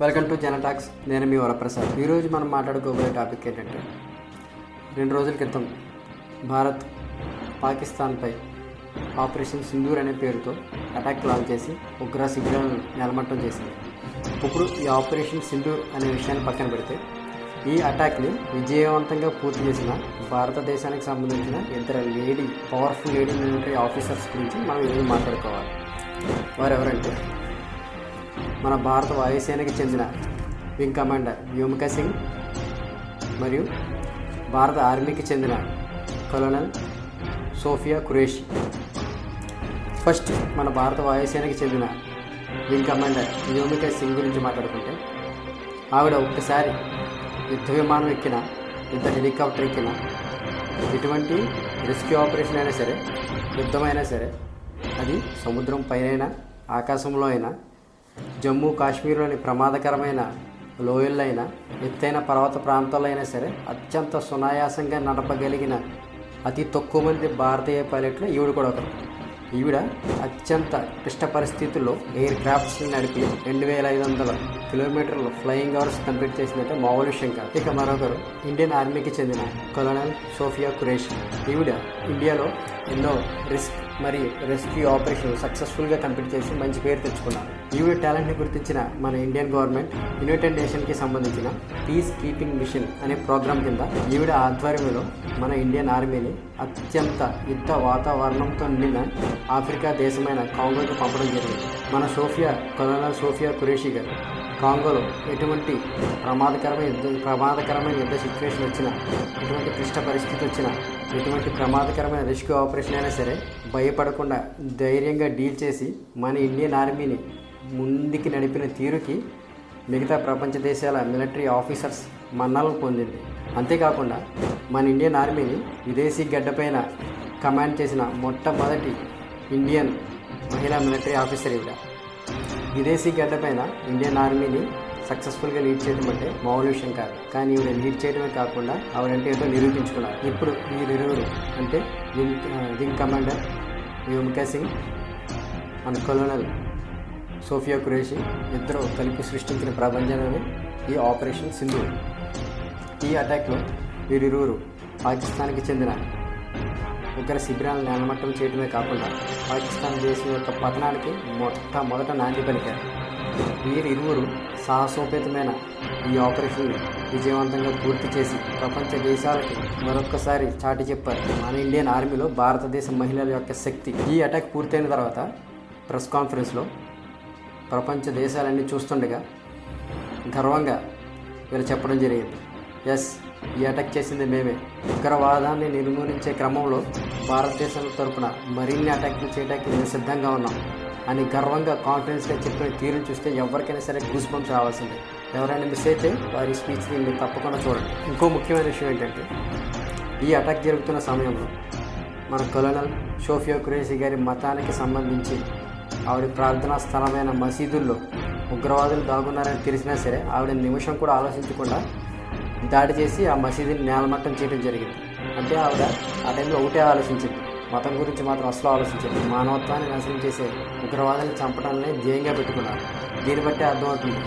Welcome to జనటాక్స్ నేను మీ వరప్రసాద్. ఈరోజు మనం మాట్లాడుకోబోయే టాపిక్ ఏంటంటే రెండు రోజుల క్రితం భారత్ పాకిస్తాన్పై ఆపరేషన్ సింధూర్ అనే పేరుతో అటాక్ ప్లాన్ చేసి ఉగ్ర శిబిరాలను నెలమట్టం చేసింది. ఇప్పుడు ఈ ఆపరేషన్ సింధూర్ అనే విషయాన్ని పక్కన పెడితే ఈ అటాక్ని విజయవంతంగా పూర్తి చేసిన భారతదేశానికి సంబంధించిన ఇద్దరు lady powerful lady military officers గురించి మనం ఈరోజు మాట్లాడుకోవాలి. వారు ఎవరంటే మన భారత వాయుసేనకి చెందిన వింగ్ కమాండర్ వ్యోమిక సింగ్ మరియు భారత ఆర్మీకి చెందిన కలోనల్ సోఫియా కురేషి. ఫస్ట్ మన భారత వాయుసేనకి చెందిన వింగ్ కమాండర్ వ్యోమిక సింగ్ గురించి మాట్లాడుకుంటే ఆవిడ ఒక్కసారి యుద్ధ విమానం ఎక్కిన యుద్ధ హెలికాప్టర్ ఎక్కిన ఎటువంటి రెస్క్యూ ఆపరేషన్ అయినా సరే యుద్ధమైనా సరే అది సముద్రం పైన ఆకాశంలో అయినా జమ్మూ కాశ్మీర్లోని ప్రమాదకరమైన లోయలైన ఎత్తైన పర్వత ప్రాంతాల్లో అయినా సరే అత్యంత సునాయాసంగా నడపగలిగిన అతి తక్కువ మంది భారతీయ పైలట్లు ఈవిడ కూడా ఒకరు. ఈవిడ అత్యంత క్లిష్ట పరిస్థితుల్లో ఎయిర్ క్రాఫ్ట్స్ని నడిపి రెండు వేల ఐదు వందల కిలోమీటర్లు ఫ్లయింగ్ అవర్స్ కంప్లీట్ చేసినట్టు మామూలు విషయం కాదు ఇక మరొకరు ఇండియన్ ఆర్మీకి చెందిన కొలనల్ సోఫియా కురేష్. ఈవిడ ఇండియాలో ఎన్నో రిస్క్ మరియు రెస్క్యూ ఆపరేషన్ సక్సెస్ఫుల్గా కంప్లీట్ చేసి మంచి పేరు తెచ్చుకున్నారు. ఈవిడ టాలెంట్ని గుర్తించిన మన ఇండియన్ గవర్నమెంట్ యునైటెడ్ నేషన్కి సంబంధించిన పీస్ కీపింగ్ మిషన్ అనే ప్రోగ్రాం కింద ఈవిడ ఆధ్వర్యంలో మన ఇండియన్ ఆర్మీని అత్యంత యుద్ధ వాతావరణంతో నిండిన ఆఫ్రికా దేశమైన కాంగోకి పంపడం జరిగింది. మన సోఫియా కొలనల్ సోఫియా కురేషి గారు కాంగోలో ఎటువంటి ప్రమాదకరమైన యుద్ధ ప్రమాదకరమైన యుద్ధ సిచ్యువేషన్ వచ్చినా ఎటువంటి క్లిష్ట పరిస్థితి వచ్చినా ఎటువంటి ప్రమాదకరమైన రెస్క్యూ ఆపరేషన్ అయినా సరే భయపడకుండా ధైర్యంగా డీల్ చేసి మన ఇండియన్ ఆర్మీని ముందుకి నడిపిన తీరుకి మిగతా ప్రపంచ దేశాల మిలిటరీ ఆఫీసర్స్ మన్నాలను పొందింది. అంతేకాకుండా మన ఇండియన్ ఆర్మీని విదేశీ గడ్డపైన కమాండ్ చేసిన మొట్టమొదటి ఇండియన్ మహిళా మిలిటరీ ఆఫీసర్ ఈవిడ విదేశీ గడ్డపైన ఇండియన్ ఆర్మీని సక్సెస్ఫుల్గా లీడ్ చేయడం అంటే మామూలు విషయం కాదు. కానీ ఈవిడ లీడ్ చేయడమే కాకుండా ఆవిడంటే ఏదో నిరూపించుకున్నారు. ఇప్పుడు వీరిరువురు అంటే wing wing commander Vyomika Singh and colonel Sofia Qureshi ఇద్దరు కలిపి సృష్టించిన ప్రపంచంలోనే ఈ ఆపరేషన్ సింధు. ఈ అటాక్లో వీరిరువురు పాకిస్తాన్కి చెందిన ఉగ్ర శిబిరాలను నేలమట్టం చేయడమే కాకుండా పాకిస్తాన్ దేశం యొక్క పతనానికి మొట్టమొదట నాంది పలికారు. వీరిరువురు సాహసోపేతమైన ఈ ఆపరేషన్ని విజయవంతంగా పూర్తి చేసి ప్రపంచ దేశాలకి మరొక్కసారి చాటి చెప్పారు. మన ఇండియన్ ఆర్మీలో భారతదేశ మహిళల యొక్క శక్తి. ఈ అటాక్ పూర్తయిన తర్వాత ప్రెస్ కాన్ఫరెన్స్లో ప్రపంచ దేశాలన్నీ చూస్తుండగా గర్వంగా వీళ్ళు చెప్పడం జరిగింది. ఎస్ ఈ అటాక్ చేసింది మేమే. ఉగ్రవాదాన్ని నిర్మూలించే క్రమంలో భారతదేశం తరపున మరిన్ని అటాక్లు చేయడానికి మేము సిద్ధంగా ఉన్నాం అని గర్వంగా కాన్ఫిడెన్స్గా చెప్పిన తీరును చూస్తే ఎవరికైనా సరే గూస్ బంప్స్ రావాల్సిందే. ఎవరైనా మిస్ అయితే వారి స్పీచ్ని మీరు తప్పకుండా చూడండి. ఇంకో ముఖ్యమైన విషయం ఏంటంటే ఈ అటాక్ జరుగుతున్న సమయంలో మన కొలనల్ షోఫియో కురేషి గారి మతానికి సంబంధించి ఆవిడ ప్రార్థనా స్థలమైన మసీదుల్లో ఉగ్రవాదులు దాగున్నారని తెలిసినా సరే ఆవిడ నిమిషం కూడా ఆలోచించకుండా దాడి చేసి ఆ మసీదుని నేలమట్టం చేయడం జరిగింది. అంటే ఆవిడ ఆ టైంలో ఒకటే ఆలోచించింది. మతం గురించి మాత్రం అసలు ఆలోచించింది మానవత్వాన్ని నాశనం చేసే ఉగ్రవాదాన్ని చంపడాన్ని ధ్యేయంగా పెట్టుకున్నారు. దీన్ని బట్టి అర్థమవుతుంది.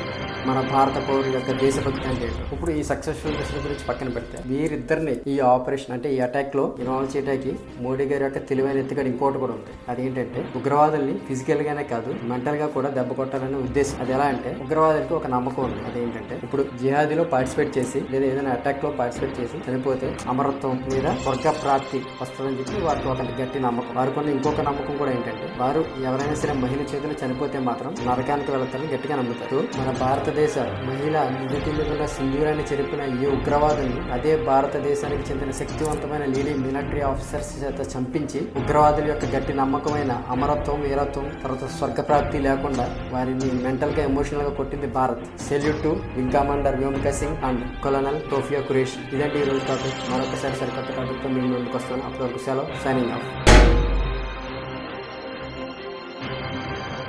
మన భారత పౌరుల యొక్క దేశభక్తి అంటే ఇప్పుడు ఈ సక్సెస్ఫుల్ మిషన్ గురించి పక్కన పెడితే వీరిద్దరిని ఈ ఆపరేషన్ అంటే ఈ అటాక్లో ఇన్వాల్వ్ చేయడానికి మోడీ గారి యొక్క తెలివైన ఎత్తుగడ ఇంకోటి కూడా ఉంది. అదేంటంటే ఉగ్రవాదుల్ని ఫిజికల్ గానే కాదు మెంటల్గా కూడా దెబ్బ కొట్టాలనే ఉద్దేశం. అది ఎలా అంటే ఉగ్రవాదులకి ఒక నమ్మకం ఉంది. అదేంటంటే ఇప్పుడు జిహాదీలో పార్టిసిపేట్ చేసి లేదా ఏదైనా అటాక్లో పార్టిసిపేట్ చేసి చనిపోతే అమరత్వం మీద స్వర్గ ప్రాప్తి వస్తుందని చెప్పి వారికి ఒక గట్టి నమ్మకం. వారికి కొన్ని ఇంకొక నమ్మకం కూడా ఏంటంటే వారు ఎవరైనా సరే మహిళ చేతులు చనిపోతే మాత్రం నరకానికి వెళతారని గట్టిగా నమ్ముతారు. మన భారతదేశం మహిళ నిధుల ఉన్న సింధూరాన్ని చెరిపిన ఈ ఉగ్రవాదుని అదే భారతదేశానికి చెందిన శక్తివంతమైన లేడీ మిలిటరీ ఆఫీసర్స్ చేత చంపించి ఉగ్రవాదుల యొక్క గట్టి నమ్మకమైన అమరత్వం వీరత్వం తర్వాత స్వర్గప్రాప్తి లేకుండా వారిని మెంటల్గా ఎమోషనల్గా కొట్టింది Bharat. Salute to wing commander Vyomika Singh and colonel Sofia Qureshi ఇదండి ఈ రోజు టాపిక్ మరొకసారి సరికొత్త టాపిక్తో మీ ముందుకు వస్తాను అప్పటివరకు సెలవు సైనింగ్ ఆఫ్